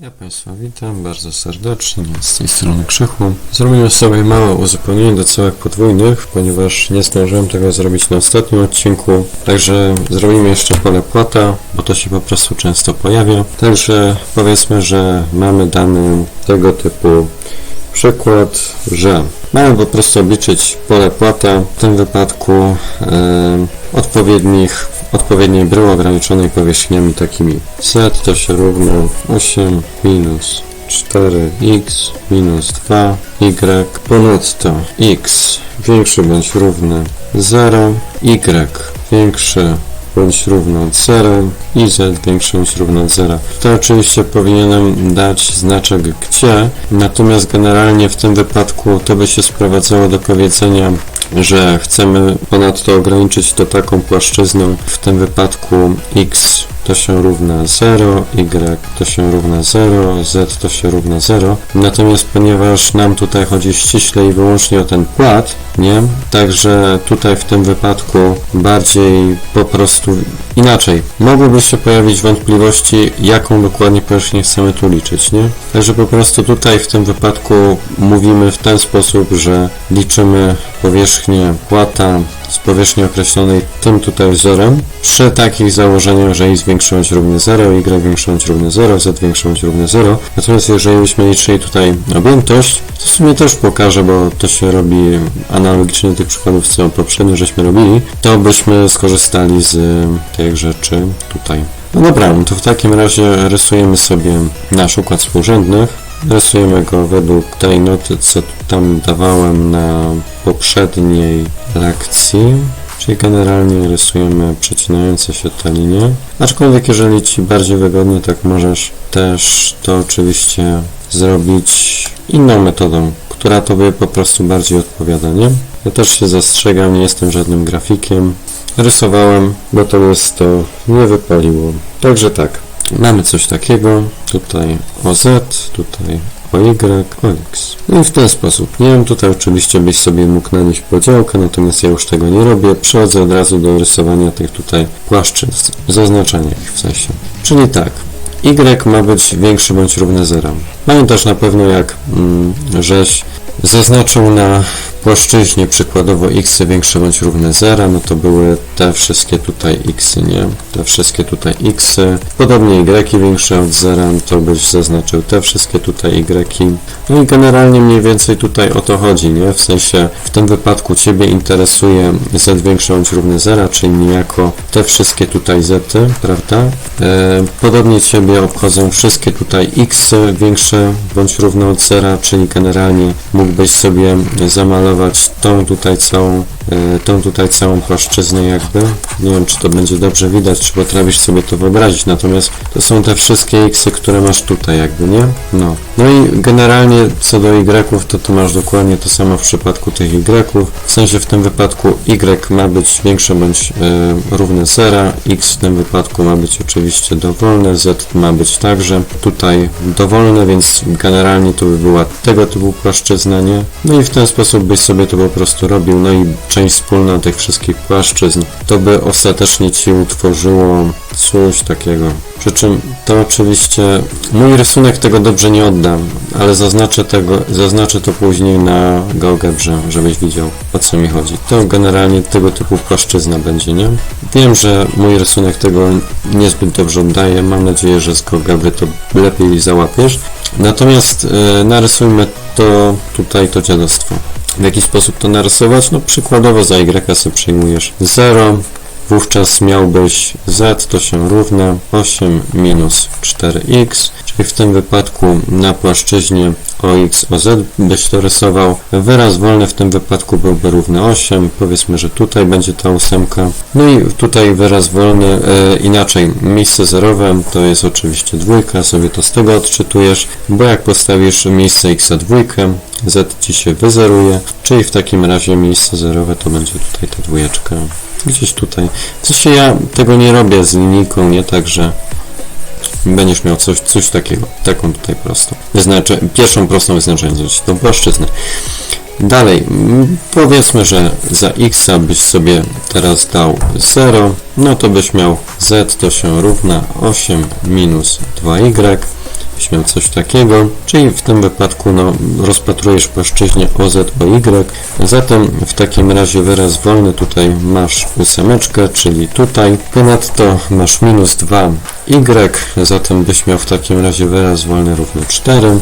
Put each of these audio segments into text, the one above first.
Ja Państwa witam bardzo serdecznie, z tej strony Krzychu. Zrobimy sobie małe uzupełnienie do całych podwójnych, ponieważ nie zdążyłem tego zrobić na ostatnim odcinku. Także zrobimy jeszcze pole płata, bo to się po prostu często pojawia. Także powiedzmy, że mamy dany tego typu przykład, że mamy po prostu obliczyć pole płata, w tym wypadku e, odpowiednich, odpowiedniej bryły ograniczonej powierzchniami takimi z to się równa 8 minus 4x minus 2y ponadto x. Większy bądź równy 0 y. Większy bądź równy od 0 i z większy bądź równy od 0. To oczywiście powinienem dać znaczek gdzie, natomiast generalnie w tym wypadku to by się sprowadzało do powiedzenia, że chcemy ponadto ograniczyć to taką płaszczyzną, w tym wypadku x to się równa 0, y to się równa 0, z to się równa 0. Natomiast ponieważ nam tutaj chodzi ściśle i wyłącznie o ten płat, nie? Także tutaj w tym wypadku bardziej po prostu inaczej. Mogłyby się pojawić wątpliwości, jaką dokładnie powierzchnię chcemy tu liczyć, nie? Także po prostu tutaj w tym wypadku mówimy w ten sposób, że liczymy powierzchnię płata z powierzchni określonej tym tutaj wzorem przy takich założeniach, że x większy bądź równy 0, y większy bądź równy 0, z większy bądź równy 0. Natomiast jeżeli byśmy liczyli tutaj objętość, to w sumie też pokażę, bo to się robi analogicznie do tych przykładów, co poprzednio żeśmy robili, to byśmy skorzystali z tych rzeczy tutaj. No dobra, to w takim razie rysujemy sobie nasz układ współrzędnych. Rysujemy go według tej noty, co tam dawałem na poprzedniej lekcji. Czyli generalnie rysujemy przecinające się te linie. Aczkolwiek jeżeli Ci bardziej wygodnie, tak możesz też to oczywiście zrobić inną metodą, która Tobie po prostu bardziej odpowiada, nie? Ja też się zastrzegam, nie jestem żadnym grafikiem. Rysowałem, natomiast to nie wypaliło. Także tak, mamy coś takiego, tutaj OZ, tutaj OY, OX. No i w ten sposób. Nie wiem, tutaj oczywiście byś sobie mógł nanieść podziałkę, natomiast ja już tego nie robię. Przechodzę od razu do rysowania tych tutaj płaszczyzn, zaznaczania ich w sensie. Czyli tak, Y ma być większy bądź równy 0. Pamiętasz na pewno jak mm, żeś zaznaczył na płaszczyźnie przykładowo x większe bądź równe 0, no to były te wszystkie tutaj x, nie? Te wszystkie tutaj x. Podobnie y większe od 0, to byś zaznaczył te wszystkie tutaj y. No i generalnie mniej więcej tutaj o to chodzi, nie? W sensie w tym wypadku Ciebie interesuje z większe bądź równe 0, czyli niejako te wszystkie tutaj z, prawda? E, podobnie Ciebie obchodzą wszystkie tutaj x większe bądź równe od 0, czyli generalnie mógłbyś sobie zamalować tą tutaj całą, e, tą tutaj całą płaszczyznę jakby. Nie wiem, czy to będzie dobrze widać, czy potrafisz sobie to wyobrazić, natomiast to są te wszystkie x, które masz tutaj jakby, nie? No. No i generalnie co do y, to tu masz dokładnie to samo w przypadku tych y, w sensie w tym wypadku y ma być większe bądź e, równe 0, x w tym wypadku ma być oczywiście dowolne, z ma być także tutaj dowolne, więc generalnie to by była tego typu płaszczyzna, nie? No i w ten sposób byś sobie to po prostu robił, no i część wspólna tych wszystkich płaszczyzn, to by ostatecznie Ci utworzyło coś takiego. Przy czym to oczywiście mój rysunek tego dobrze nie oddam, ale zaznaczę, tego, zaznaczę to później na GeoGebrze, żebyś widział o co mi chodzi. To generalnie tego typu płaszczyzna będzie, nie? Wiem, że mój rysunek tego niezbyt dobrze oddaje, mam nadzieję, że z GeoGebry to lepiej załapiesz. Natomiast yy, narysujmy to tutaj to dziadostwo. W jaki sposób to narysować? No przykładowo za y sobie przyjmujesz 0, wówczas miałbyś z to się równa 8 minus 4x, czyli w tym wypadku na płaszczyźnie OX, OZ byś to rysował. Wyraz wolny w tym wypadku byłby równy 8, powiedzmy, że tutaj będzie ta ósemka. No i tutaj wyraz wolny, e, inaczej, miejsce zerowe to jest oczywiście dwójka, sobie to z tego odczytujesz, bo jak postawisz miejsce x dwójkę, z ci się wyzeruje, czyli w takim razie miejsce zerowe to będzie tutaj ta dwójeczka gdzieś tutaj. W sensie ja tego nie robię z linijką, nie tak, że będziesz miał coś, coś takiego, taką tutaj prostą. Wyznaczę, pierwszą prostą wyznaczając tą płaszczyznę. Dalej, powiedzmy, że za x byś sobie teraz dał 0, no to byś miał z to się równa 8 minus 2y byś coś takiego, czyli w tym wypadku no, rozpatrujesz płaszczyźnie OZ, OY, zatem w takim razie wyraz wolny tutaj masz ósemeczkę, czyli tutaj, ponadto masz minus 2y, zatem byś miał w takim razie wyraz wolny równy 4,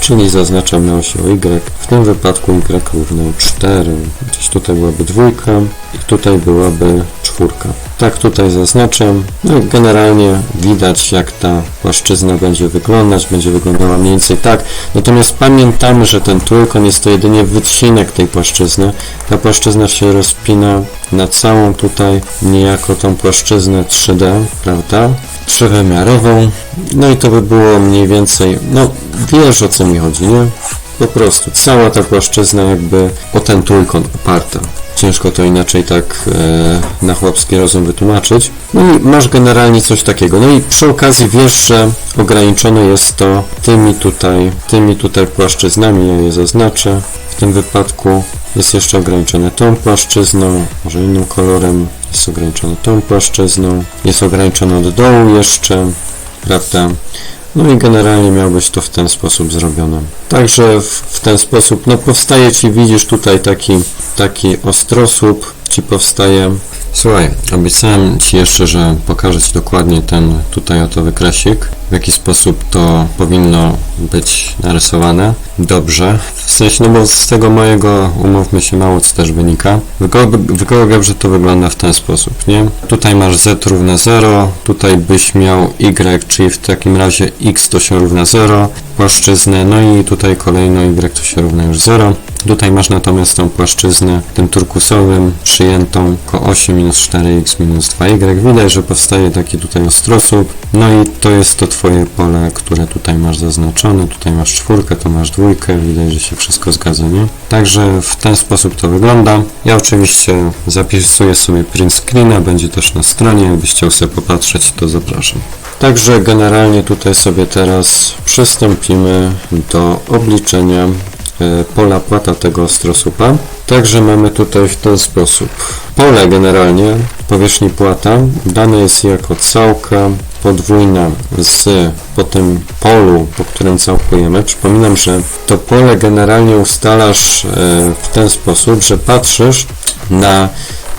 czyli zaznaczam na osi y, w tym wypadku y równy 4, gdzieś tutaj byłaby dwójka i tutaj byłaby czwórka. Tak tutaj zaznaczam, no i generalnie widać jak ta płaszczyzna będzie wyglądać, będzie wyglądała mniej więcej tak, natomiast pamiętamy, że ten trójkąt jest to jedynie wycinek tej płaszczyzny, ta płaszczyzna się rozpina na całą tutaj niejako tą płaszczyznę 3D, prawda? Trzywymiarową. No i to by było mniej więcej, no wiesz o co mi chodzi, nie? Po prostu cała ta płaszczyzna jakby o ten trójkąt oparta. Ciężko to inaczej tak e, na chłopski rozum wytłumaczyć. No i masz generalnie coś takiego. No i przy okazji wiesz, że ograniczone jest to tymi tutaj, tymi tutaj płaszczyznami, ja je zaznaczę. W tym wypadku jest jeszcze ograniczone tą płaszczyzną, może innym kolorem, jest ograniczone tą płaszczyzną, jest ograniczone od dołu jeszcze, prawda? No i generalnie miałbyś to w ten sposób zrobione. Także w, w ten sposób, no powstaje Ci, widzisz tutaj taki, taki ostrosłup Ci powstaje. Słuchaj, obiecałem Ci jeszcze, że pokażę Ci dokładnie ten tutaj oto wykresik, w jaki sposób to powinno być narysowane. Dobrze, w sensie, no bo z tego mojego, umówmy się, mało co też wynika. Wygląda, że to wygląda w ten sposób, nie? Tutaj masz z równe 0, tutaj byś miał y, czyli w takim razie x to się równa 0, płaszczyznę, no i tutaj kolejno y to się równa już 0. Tutaj masz natomiast tą płaszczyznę tym turkusowym przyjętą ko 8 minus 4x minus 2y. Widać, że powstaje taki tutaj ostrosłup. No i to jest to Twoje pole, które tutaj masz zaznaczone. Tutaj masz czwórkę, to masz dwójkę. Widać, że się wszystko zgadza, nie? Także w ten sposób to wygląda. Ja oczywiście zapisuję sobie print screena, będzie też na stronie. Jakbyś chciał sobie popatrzeć, to zapraszam. Także generalnie tutaj sobie teraz przystąpimy do obliczenia pola płata tego ostrosupa. Także mamy tutaj w ten sposób. Pole generalnie powierzchni płata dane jest jako całka podwójna z po tym polu, po którym całkujemy. Przypominam, że to pole generalnie ustalasz e, w ten sposób, że patrzysz na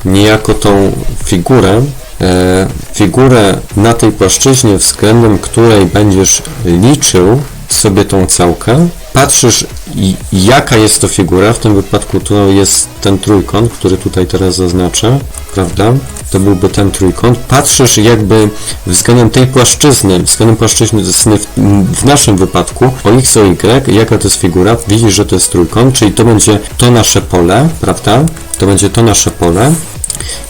niejako tą figurę, e, figurę na tej płaszczyźnie, względem której będziesz liczył sobie tą całkę, patrzysz jaka jest to figura, w tym wypadku to jest ten trójkąt, który tutaj teraz zaznaczę, prawda? To byłby ten trójkąt. Patrzysz jakby względem tej płaszczyzny, względem płaszczyzny w, naszym wypadku o x, o y, jaka to jest figura, widzisz, że to jest trójkąt, czyli to będzie to nasze pole, prawda? To będzie to nasze pole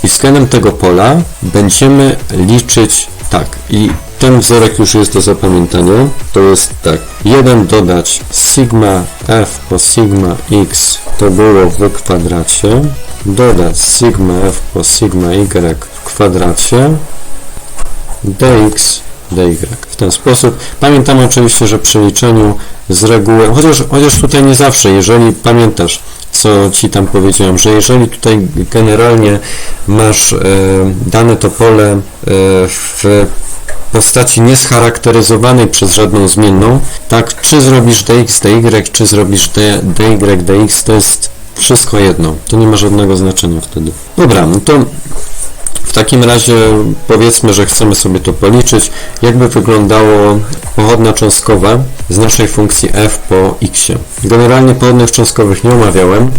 i względem tego pola będziemy liczyć tak i ten wzorek już jest do zapamiętania. To jest tak. 1 dodać sigma f po sigma x to było w kwadracie. Dodać sigma f po sigma y w kwadracie dx dy. W ten sposób. Pamiętam oczywiście, że przy liczeniu z reguły, chociaż, chociaż tutaj nie zawsze, jeżeli pamiętasz, co Ci tam powiedziałem, że jeżeli tutaj generalnie masz e, dane to pole e, w postaci niescharakteryzowanej przez żadną zmienną, tak, czy zrobisz dx, dy, czy zrobisz dy, dy, dx, to jest wszystko jedno, to nie ma żadnego znaczenia wtedy. Dobra, no to w takim razie powiedzmy, że chcemy sobie to policzyć, jakby wyglądało pochodna cząstkowa z naszej funkcji f po x. Generalnie pochodnych cząstkowych nie omawiałem.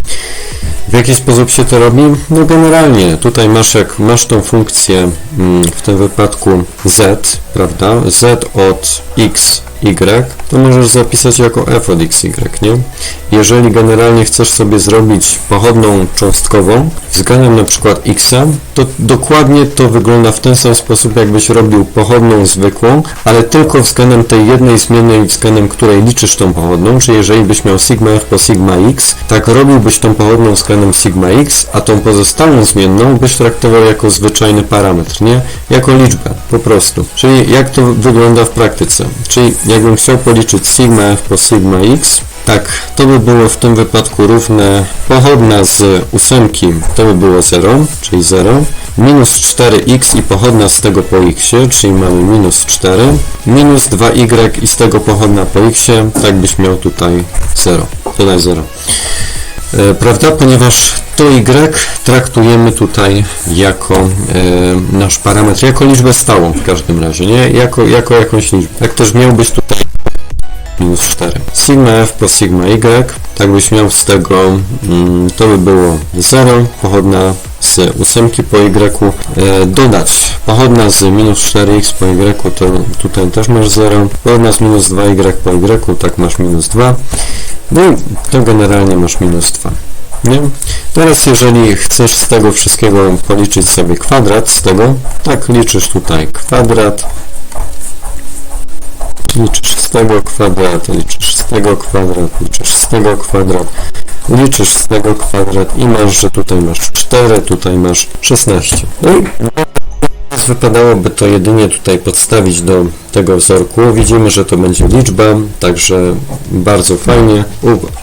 W jaki sposób się to robi? No generalnie tutaj masz jak masz tą funkcję mm, w tym wypadku z, prawda? z od x y, to możesz zapisać jako f od xy, nie? Jeżeli generalnie chcesz sobie zrobić pochodną cząstkową względem na przykład x, to dokładnie to wygląda w ten sam sposób, jakbyś robił pochodną zwykłą, ale tylko względem tej jednej zmiennej, względem której liczysz tą pochodną, czyli jeżeli byś miał sigma f po sigma x, tak robiłbyś tą pochodną względem sigma x, a tą pozostałą zmienną byś traktował jako zwyczajny parametr, nie? Jako liczbę, po prostu. Czyli jak to wygląda w praktyce? Czyli jakbym chciał policzyć sigma f po sigma x, tak, to by było w tym wypadku równe pochodna z ósemki, to by było 0, czyli 0, minus 4x i pochodna z tego po x, czyli mamy minus 4, minus 2y i z tego pochodna po x, tak byś miał tutaj 0, tutaj 0. E, prawda? Ponieważ to y traktujemy tutaj jako e, nasz parametr, jako liczbę stałą w każdym razie, nie? Jako, jako jakąś liczbę. Jak też miał być tutaj minus 4. Sigma f po sigma y, tak byś miał z tego, mm, to by było 0, pochodna z ósemki po y, e, dodać pochodna z minus 4x po y, to tutaj też masz 0, pochodna z minus 2y po y, tak masz minus 2, no to generalnie masz minus 2. Nie? Teraz jeżeli chcesz z tego wszystkiego policzyć sobie kwadrat z tego, tak liczysz tutaj kwadrat liczysz z tego kwadrat, liczysz z tego kwadrat, liczysz z tego kwadrat, liczysz z tego kwadrat i masz, że tutaj masz 4, tutaj masz 16. No i wypadałoby to jedynie tutaj podstawić do tego wzorku. Widzimy, że to będzie liczba, także bardzo fajnie.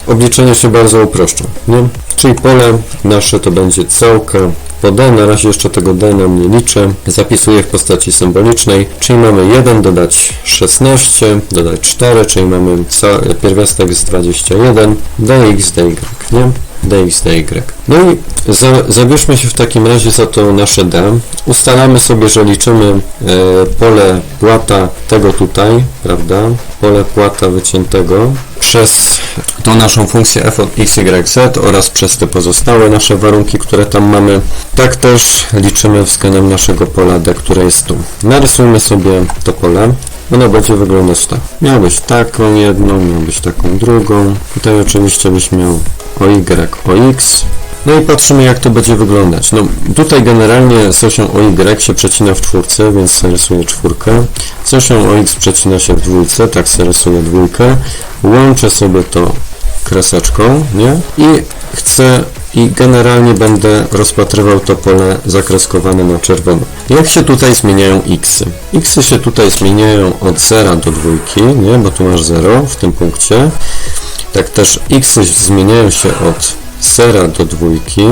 Obliczenie się bardzo uproszcza, nie? Czyli pole nasze to będzie całka po d, na razie jeszcze tego d nam nie liczę, zapisuję w postaci symbolicznej, czyli mamy 1 dodać 16, dodać 4, czyli mamy pierwiastek z 21, dx, dy, nie? Dx, dy. No i za, zabierzmy się w takim razie za to nasze d. Ustalamy sobie, że liczymy e, pole płata tego tutaj, prawda? Pole płata wyciętego przez tą naszą funkcję f od x, y, z oraz przez te pozostałe nasze warunki, które tam mamy. Tak też liczymy względem naszego pola d, które jest tu. Narysujmy sobie to pole. Ono będzie wyglądać tak. Miałbyś taką jedną, miałbyś taką drugą. Tutaj oczywiście byś miał o y, o x. No i patrzymy jak to będzie wyglądać. No tutaj generalnie z osią OY się przecina w czwórce, więc rysuję czwórkę. Z osią OX przecina się w dwójce, tak rysuję dwójkę. Łączę sobie to kreseczką, nie? I chcę i generalnie będę rozpatrywał to pole zakreskowane na czerwono. Jak się tutaj zmieniają xy? xy się tutaj zmieniają od 0 do dwójki, nie? Bo tu masz 0 w tym punkcie. Tak też xy zmieniają się od 0 do dwójki,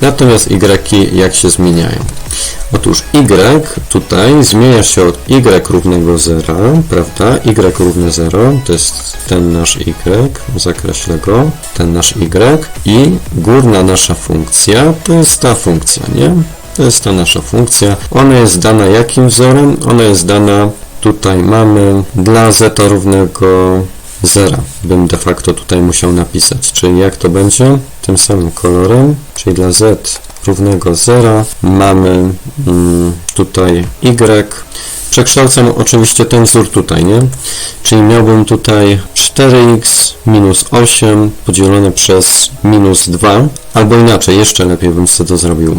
natomiast y jak się zmieniają? Otóż y tutaj zmienia się od y równego 0, prawda? y równe 0 to jest ten nasz y, zakreślę go, ten nasz y i górna nasza funkcja to jest ta funkcja, nie? To jest ta nasza funkcja. Ona jest dana jakim wzorem? Ona jest dana, tutaj mamy dla z równego zera bym de facto tutaj musiał napisać. Czyli jak to będzie? Tym samym kolorem, czyli dla z równego zera mamy mm, tutaj y. Przekształcam oczywiście ten wzór tutaj, nie? Czyli miałbym tutaj 4x minus 8 podzielone przez minus 2, albo inaczej, jeszcze lepiej bym sobie to zrobił. E,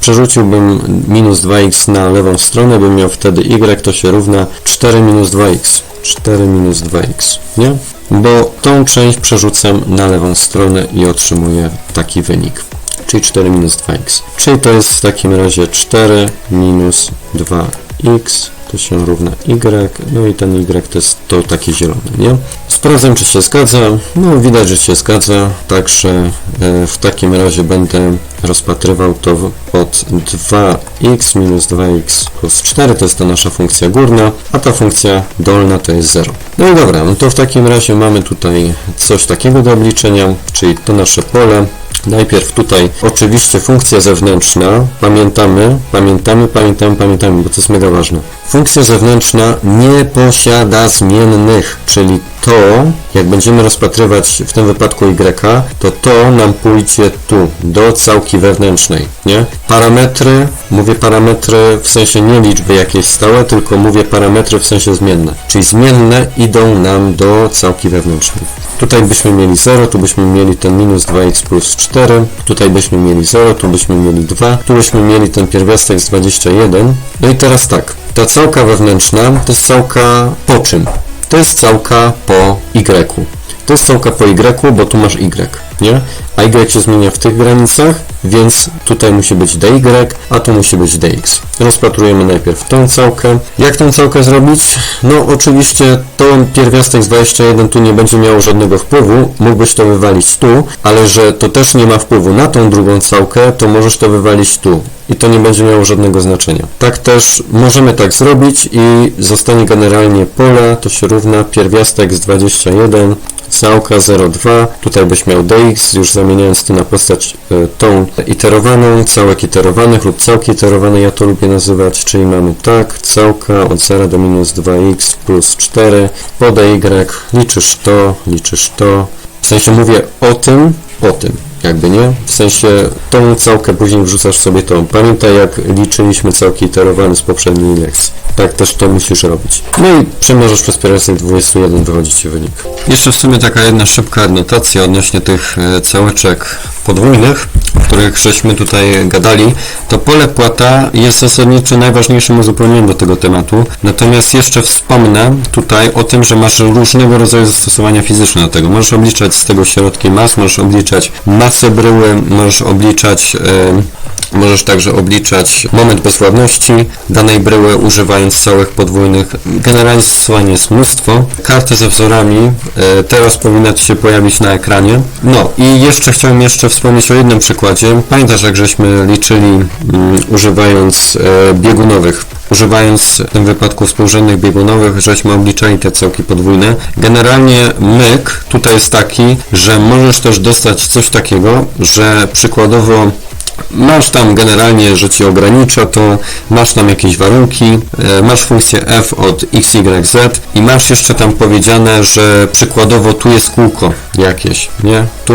przerzuciłbym minus 2x na lewą stronę, bym miał wtedy y, to się równa 4 minus 2x. 4 minus 2x, nie? Bo tą część przerzucam na lewą stronę i otrzymuję taki wynik, czyli 4 minus 2x. Czyli to jest w takim razie 4 minus 2x to się równa y, no i ten y to jest to takie zielone, nie? Sprawdzam, czy się zgadza. No, widać, że się zgadza, także e, w takim razie będę rozpatrywał to pod 2x minus 2x plus 4, to jest ta nasza funkcja górna, a ta funkcja dolna to jest 0. No i dobra, no to w takim razie mamy tutaj coś takiego do obliczenia, czyli to nasze pole, Najpierw tutaj oczywiście funkcja zewnętrzna, pamiętamy, pamiętamy, pamiętamy, pamiętamy, bo to jest mega ważne. Funkcja zewnętrzna nie posiada zmiennych, czyli to, jak będziemy rozpatrywać w tym wypadku y, to to nam pójdzie tu, do całki wewnętrznej, nie? Parametry, mówię parametry w sensie nie liczby jakieś stałe, tylko mówię parametry w sensie zmienne, czyli zmienne idą nam do całki wewnętrznej. Tutaj byśmy mieli 0, tu byśmy mieli ten minus 2x plus 4, tutaj byśmy mieli 0, tu byśmy mieli 2, tu byśmy mieli ten pierwiastek z 21. No i teraz tak, ta całka wewnętrzna to jest całka po czym? To jest całka po y. To jest całka po y, bo tu masz y. nie? A y się zmienia w tych granicach, więc tutaj musi być dy, a tu musi być dx. Rozpatrujemy najpierw tą całkę. Jak tą całkę zrobić? No oczywiście to pierwiastek z 21 tu nie będzie miało żadnego wpływu, mógłbyś to wywalić tu, ale że to też nie ma wpływu na tą drugą całkę, to możesz to wywalić tu i to nie będzie miało żadnego znaczenia. Tak też możemy tak zrobić i zostanie generalnie pole, to się równa pierwiastek z 21 całka 0,2, tutaj byś miał dx, już zamieniając to na postać e, tą iterowaną, całek iterowanych lub całki iterowane, ja to lubię nazywać, czyli mamy tak, całka od 0 do minus 2x plus 4, podę y, liczysz to, liczysz to, w sensie mówię o tym, o tym, jakby nie, w sensie tą całkę później wrzucasz sobie tą. Pamiętaj jak liczyliśmy całki iterowane z poprzedniej lekcji. Tak też to musisz robić. No i przemnożysz przez pierwiastek 21, wychodzi Ci wynik. Jeszcze w sumie taka jedna szybka adnotacja odnośnie tych e, całeczek podwójnych, o których żeśmy tutaj gadali, to pole płata jest zasadniczo najważniejszym uzupełnieniem do tego tematu. Natomiast jeszcze wspomnę tutaj o tym, że masz różnego rodzaju zastosowania fizyczne do tego. Możesz obliczać z tego środki mas, możesz obliczać masę bryły, możesz obliczać Możesz także obliczać moment bezwładności danej bryły używając całych podwójnych. Generalnie zastosowań jest mnóstwo. Karty ze wzorami e, teraz powinna Ci się pojawić na ekranie. No i jeszcze chciałem jeszcze wspomnieć o jednym przykładzie. Pamiętasz jak żeśmy liczyli mm, używając e, biegunowych używając w tym wypadku współrzędnych biegunowych, żeśmy obliczali te całki podwójne. Generalnie myk tutaj jest taki, że możesz też dostać coś takiego, że przykładowo Masz tam generalnie, że Ci ogranicza to, masz tam jakieś warunki, e, masz funkcję f od x, y, z i masz jeszcze tam powiedziane, że przykładowo tu jest kółko jakieś, nie? Tu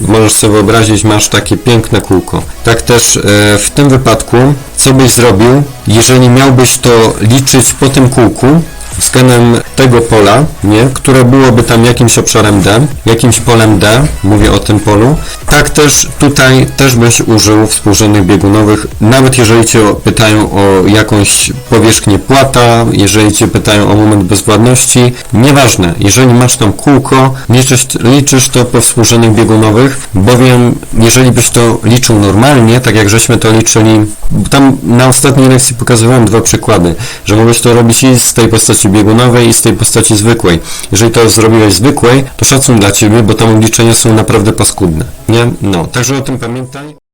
możesz sobie wyobrazić, masz takie piękne kółko. Tak też e, w tym wypadku, co byś zrobił, jeżeli miałbyś to liczyć po tym kółku, względem tego pola, nie, które byłoby tam jakimś obszarem D, jakimś polem D, mówię o tym polu. Tak też tutaj też byś użył współrzędnych biegunowych, nawet jeżeli Cię pytają o jakąś powierzchnię płata, jeżeli Cię pytają o moment bezwładności, nieważne, jeżeli masz tam kółko, liczysz, liczysz to po współrzędnych biegunowych, bowiem jeżeli byś to liczył normalnie, tak jak żeśmy to liczyli, tam na ostatniej lekcji pokazywałem dwa przykłady, że mogłeś to robić i z tej postaci biegunowej i z tej postaci zwykłej. Jeżeli to zrobiłeś zwykłej, to szacun dla Ciebie, bo tam obliczenia są naprawdę paskudne. Nie? No, także o tym pamiętaj.